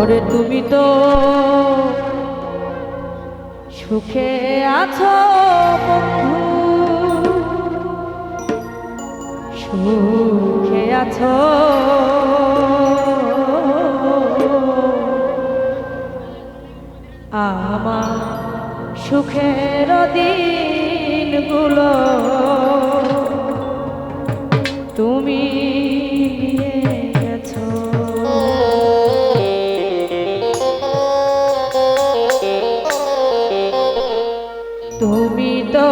ওরে তুমি তো সুখে আছো বন্ধু। সুখে আছো। আমার সুখের দিনগুলো তুমি তো